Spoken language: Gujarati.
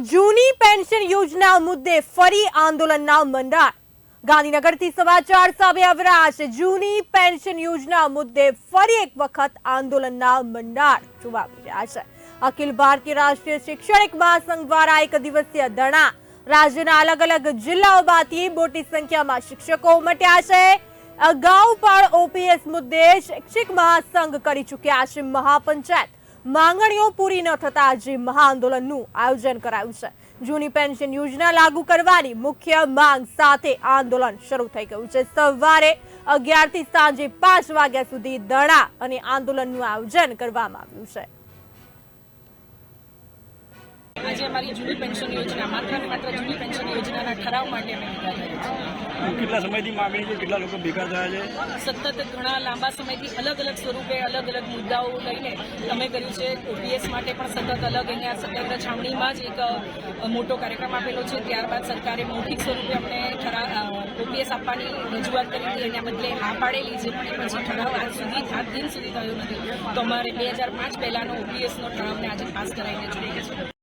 જૂની પેન્શન યોજના મુદ્દે ફરી આંદોલનના મંડાણ. ગાંધીનગરથી સમાચાર સામે આવી છે જૂની પેન્શન યોજના મુદ્દે ફરી એક વખત આંદોલનના મંડાણ જોવા મળ્યા છે. અખિલ ભારતીય રાષ્ટ્રીય શૈક્ષણિક મહાસંઘ દ્વારા એક દિવસીય ધરણા. રાજ્યના અલગ અલગ જિલ્લાઓમાંથી મોટી સંખ્યામાં શિક્ષકો ઉમટ્યા છે. અગાઉ પણ ઓપીએસ મુદ્દે શૈક્ષિક મહાસંઘ કરી ચૂક્યા છે મહાપંચાયત. માંગણીઓ પૂરી ન થતા આજે મહાઆંદોલનનું આયોજન કરાયું છે. જૂની પેન્શન યોજના લાગુ કરવાની મુખ્ય માંગ સાથે આંદોલન શરૂ થઈ ગયું છે. સવારે અગિયારથી સાંજે પાંચ વાગ્યા સુધી ધરણા અને આંદોલનનું આયોજન કરવામાં આવ્યું છે. અમારી જૂની પેન્શન યોજના માત્ર ને માત્ર જૂની પેન્શન યોજનાના ઠરાવ માટે અમે ભેગા થયા કેટલા સમયથી માગણી છે? કેટલા લોકો ભેગા થયા છે? છે સતત ઘણા લાંબા સમયથી અલગ અલગ સ્વરૂપે અલગ અલગ મુદ્દાઓ લઈને અમે કર્યું છે. ઓપીએસ માટે પણ સતત અલગ. અહીંયા સત્યાગ્રહ છાવણીમાં જ એક મોટો કાર્યક્રમ આપેલો છે. ત્યારબાદ સરકારે મૌખિક સ્વરૂપે અમને ઠરાવ ઓપીએસ આપવાની રજૂઆત કરી હતી. એના બદલે હા પાડેલી છે. પણ એ પછી ઠરાવ આજ સુધી આજ દિન સુધી થયો નથી. તો અમારે બે હજાર પાંચ પહેલાનો ઓપીએસનો ઠરાવને આજે પાસ કરાવીને જોઈએ છે